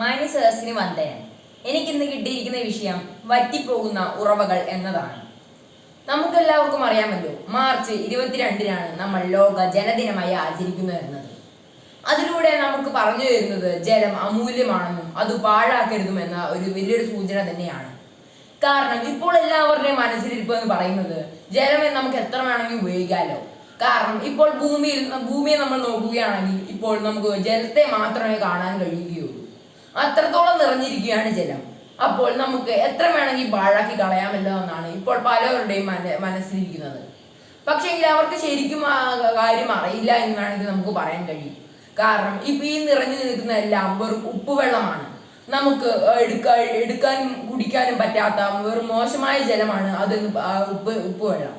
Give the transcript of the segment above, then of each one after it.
മാന്യ സദസ്സിന് വന്ദനം എനിക്കിന്ന് കിട്ടിയിരിക്കുന്ന വിഷയം വറ്റിപ്പോകുന്ന ഉറവകൾ എന്നതാണ്. നമുക്കെല്ലാവർക്കും അറിയാമല്ലോ മാർച്ച് ഇരുപത്തിരണ്ടിനാണ് നമ്മൾ ലോക ജലദിനമായി ആചരിക്കുന്നത് എന്നത്. അതിലൂടെ നമുക്ക് പറഞ്ഞു തരുന്നത് ജലം അമൂല്യമാണെന്നും അത് പാഴാക്കരുതും എന്ന ഒരു വലിയൊരു സൂചന തന്നെയാണ്. കാരണം ഇപ്പോൾ എല്ലാവരുടെയും മനസ്സിലിരിപ്പ് എന്ന് പറയുന്നത് ജലം നമുക്ക് എത്ര വേണമെങ്കിൽ ഉപയോഗിക്കാമല്ലോ കാരണം ഇപ്പോൾ ഭൂമിയിൽ ഭൂമിയെ നമ്മൾ നോക്കുകയാണെങ്കിൽ ഇപ്പോൾ നമുക്ക് ജലത്തെ മാത്രമേ കാണാൻ കഴിയുകയുള്ളൂ അത്രത്തോളം നിറഞ്ഞിരിക്കുകയാണ് ജലം. അപ്പോൾ നമുക്ക് എത്ര വേണമെങ്കിൽ പാഴാക്കി കളയാമല്ലോ എന്നാണ് ഇപ്പോൾ പലവരുടെയും മന മനസ്സിലിരിക്കുന്നത്. പക്ഷേങ്കിൽ അവർക്ക് ശരിക്കും ആ കാര്യം അറിയില്ല എന്ന് വേണമെങ്കിൽ നമുക്ക് പറയാൻ കഴിയും. കാരണം ഇപ്പം ഈ നിറഞ്ഞു നിൽക്കുന്ന എല്ലാം വെറും ഉപ്പുവെള്ളമാണ്. നമുക്ക് എടുക്കാൻ എടുക്കാനും കുടിക്കാനും പറ്റാത്ത വെറും മോശമായ ജലമാണ് അതെന്ന് ഉപ്പ് ഉപ്പുവെള്ളം.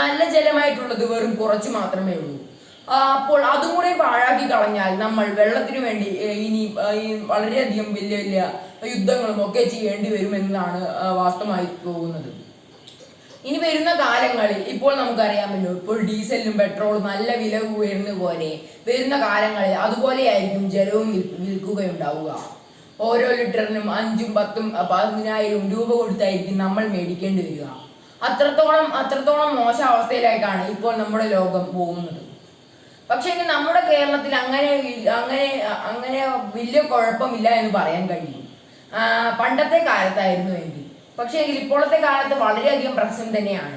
നല്ല ജലമായിട്ടുള്ളത് വെറും കുറച്ച് മാത്രമേ ഉള്ളൂ. അപ്പോൾ അതും കൂടെ പാഴാക്കി കളഞ്ഞാൽ നമ്മൾ വെള്ളത്തിന് വേണ്ടി ഇനി വളരെയധികം വലിയ വലിയ യുദ്ധങ്ങളും ഒക്കെ ചെയ്യേണ്ടി വരുമെന്നാണ് വാസ്തവമായി പോകുന്നത് ഇനി വരുന്ന കാലങ്ങളിൽ ഇപ്പോൾ നമുക്കറിയാമല്ലോ ഇപ്പോൾ ഡീസലിനും പെട്രോളും നല്ല വില ഉയർന്ന പോലെ വരുന്ന കാലങ്ങളിൽ അതുപോലെയായിരിക്കും ജലവും വിൽ- വിൽക്കുകയുണ്ടാവുക. ഓരോ ലിറ്ററിനും അഞ്ചും പത്തും പതിനായിരവും രൂപ കൊടുത്തായിരിക്കും നമ്മൾ മേടിക്കേണ്ടി വരിക. അത്രത്തോളം അത്രത്തോളം മോശ അവസ്ഥയിലേക്കാണ് ഇപ്പോൾ നമ്മുടെ ലോകം പോകുന്നത്. പക്ഷേ നമ്മുടെ കേരളത്തിൽ അങ്ങനെ അങ്ങനെ അങ്ങനെ വലിയ കുഴപ്പമില്ല എന്ന് പറയാൻ കഴിയും. പണ്ടത്തെ കാലത്തായിരുന്നു എങ്കിൽ. പക്ഷേ എങ്കിൽ ഇപ്പോഴത്തെ കാലത്ത് വളരെയധികം പ്രശ്നം തന്നെയാണ്.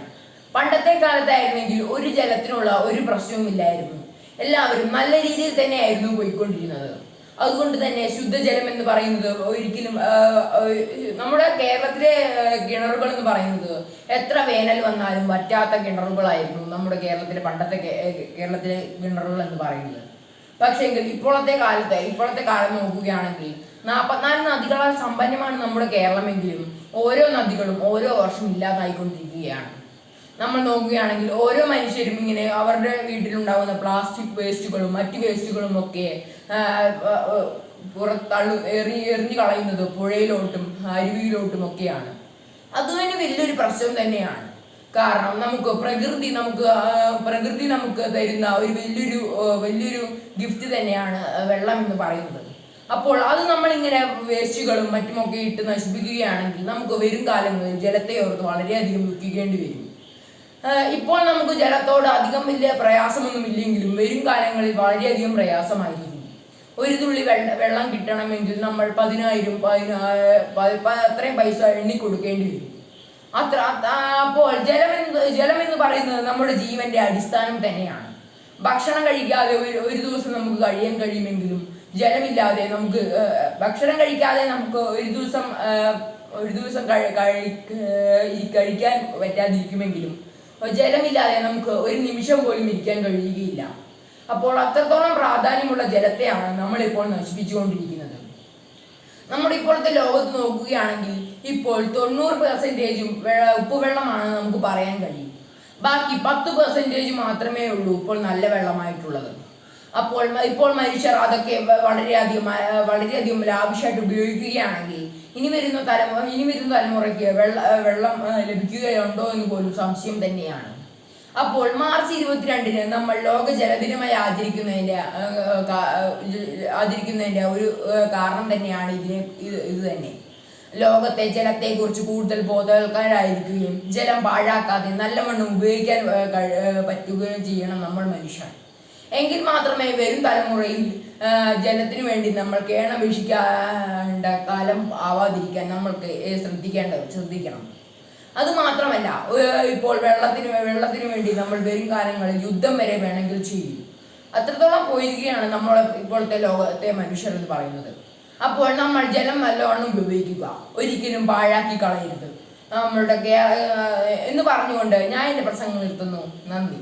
പണ്ടത്തെ കാലത്തായിരുന്നെങ്കിൽ ഒരു ജലത്തിനുള്ള ഒരു പ്രശ്നവും ഇല്ലായിരുന്നു. എല്ലാവരും നല്ല രീതിയിൽ തന്നെയായിരുന്നു പോയിക്കൊണ്ടിരുന്നത്. അതുകൊണ്ട് തന്നെ ശുദ്ധജലം എന്ന് പറയുന്നത് ഒരിക്കലും നമ്മുടെ കേരളത്തിലെ കിണറുകൾ എന്ന് പറയുന്നത് എത്ര വേനൽ വന്നാലും വറ്റാത്ത കിണറുകളായിരുന്നു നമ്മുടെ കേരളത്തിലെ പണ്ടത്തെ കേരളത്തിലെ കിണറുകൾ എന്ന് പറയുന്നത്. പക്ഷേങ്കിൽ ഇപ്പോഴത്തെ കാലത്ത് ഇപ്പോഴത്തെ കാലം നോക്കുകയാണെങ്കിൽ നാൽപ്പത്തിനാല് നദികളാൽ സമ്പന്നമാണ് നമ്മുടെ കേരളമെങ്കിലും ഓരോ നദികളും ഓരോ വർഷം ഇല്ലാതായിക്കൊണ്ടിരിക്കുകയാണ്. നമ്മൾ നോക്കുകയാണെങ്കിൽ ഓരോ മനുഷ്യരും ഇങ്ങനെ അവരുടെ വീട്ടിലുണ്ടാകുന്ന പ്ലാസ്റ്റിക് വേസ്റ്റുകളും മറ്റ് വേസ്റ്റുകളും ഒക്കെ പുറത്തള്ളു എറി എറിഞ്ഞു കളയുന്നത് പുഴയിലോട്ടും അരുവിയിലോട്ടും ഒക്കെയാണ്. അത് തന്നെ വലിയൊരു പ്രശ്നം തന്നെയാണ്. കാരണം നമുക്ക് പ്രകൃതി നമുക്ക് പ്രകൃതി നമുക്ക് തരുന്ന ഒരു വലിയൊരു വലിയൊരു ഗിഫ്റ്റ് തന്നെയാണ് വെള്ളം എന്ന് പറയുന്നത്. അപ്പോൾ അത് നമ്മൾ ഇങ്ങനെ വേസ്റ്റുകളും മറ്റുമൊക്കെ ഇട്ട് നശിപ്പിക്കുകയാണെങ്കിൽ നമുക്ക് വരും കാലങ്ങളിൽ ജലത്തെ ഓർത്ത് വളരെയധികം ദുഃഖിക്കേണ്ടി വരും. ഇപ്പോൾ നമുക്ക് ജലത്തോട് അധികം വലിയ പ്രയാസമൊന്നും ഇല്ലെങ്കിലും വരും കാലങ്ങളിൽ വളരെയധികം പ്രയാസമായിരിക്കും. ഒരു തുള്ളി വെള്ള വെള്ളം കിട്ടണമെങ്കിൽ നമ്മൾ പതിനായിരം അത്രയും പൈസ എണ്ണി കൊടുക്കേണ്ടി വരും. അത്ര അത് അപ്പോൾ ജലമെന്ന് ജലമെന്ന് പറയുന്നത് നമ്മുടെ ജീവന്റെ അടിസ്ഥാനം തന്നെയാണ്. ഭക്ഷണം കഴിക്കാതെ ഒരു ഒരു ദിവസം നമുക്ക് കഴിയാൻ കഴിയുമെങ്കിലും ജലമില്ലാതെ നമുക്ക് ഭക്ഷണം കഴിക്കാതെ നമുക്ക് ഒരു ദിവസം ഒരു ദിവസം കഴി- കഴി- കഴിക്കാൻ പറ്റാതിരിക്കുമെങ്കിലും ജലമില്ലാതെ നമുക്ക് ഒരു നിമിഷം പോലും ഇരിക്കാൻ കഴിയുകയില്ല. അപ്പോൾ അത്രത്തോളം പ്രാധാന്യമുള്ള ജലത്തെയാണ് നമ്മളിപ്പോൾ നശിപ്പിച്ചുകൊണ്ടിരിക്കുന്നത്. നമ്മുടെ ഇപ്പോഴത്തെ ലോകത്ത് നോക്കുകയാണെങ്കിൽ ഇപ്പോൾ തൊണ്ണൂറ് പെർസെന്റേജും ഉപ്പുവെള്ളമാണ് നമുക്ക് പറയാൻ കഴിയും. ബാക്കി പത്ത് പെർസെന്റേജ് മാത്രമേ ഉള്ളൂ ഇപ്പോൾ നല്ല വെള്ളമായിട്ടുള്ളത്. അപ്പോൾ ഇപ്പോൾ മനുഷ്യർ അതൊക്കെ വളരെയധികം വളരെയധികം ലാവിഷായിട്ട് ഉപയോഗിക്കുകയാണെങ്കിൽ ഇനി വരുന്ന തലമുറ ഇനി വരുന്ന തലമുറയ്ക്ക് വെള്ള വെള്ളം ലഭിക്കുകയുണ്ടോ എന്ന് പോലും സംശയം തന്നെയാണ്. അപ്പോൾ മാർച്ച് ഇരുപത്തിരണ്ടിന് നമ്മൾ ലോക ജലദിനമായി ആചരിക്കുന്നതിന്റെ ആചരിക്കുന്നതിന്റെ ഒരു കാരണം തന്നെയാണ് ഇതിനെ ഇത് തന്നെ. ലോകത്തെ ജലത്തെക്കുറിച്ച് കൂടുതൽ ബോധവൽക്കാരായിരിക്കുകയും ജലം പാഴാക്കാതെ നല്ല നല്ലവണ്ണം ഉപയോഗിക്കാൻ പറ്റുകയും ചെയ്യണം നമ്മൾ മനുഷ്യർ. എങ്കിൽ മാത്രമേ വരും തലമുറയിൽ ജനത്തിനു വേണ്ടി നമ്മൾ കേണപേക്ഷിക്കേണ്ട കാലം ആവാതിരിക്കാൻ നമ്മൾക്ക് ശ്രദ്ധിക്കേണ്ടത് ശ്രദ്ധിക്കണം. അത് മാത്രമല്ല ഇപ്പോൾ വെള്ളത്തിന് വെള്ളത്തിന് വേണ്ടി നമ്മൾ വരും കാലങ്ങളിൽ യുദ്ധം വരെ വേണമെങ്കിൽ ചെയ്യും. അത്രത്തോളം പോയിരിക്കുകയാണ് നമ്മൾ ഇപ്പോഴത്തെ ലോകത്തെ മനുഷ്യർ എന്ന് പറയുന്നത്. അപ്പോൾ നമ്മൾ ജലം നല്ലവണ്ണം ഉപയോഗിക്കുക. ഒരിക്കലും പാഴാക്കി കളയരുത്. നമ്മളുടെ എന്ന് പറഞ്ഞുകൊണ്ട് ഞാൻ എന്റെ പ്രസംഗം നിർത്തുന്നു. നന്ദി.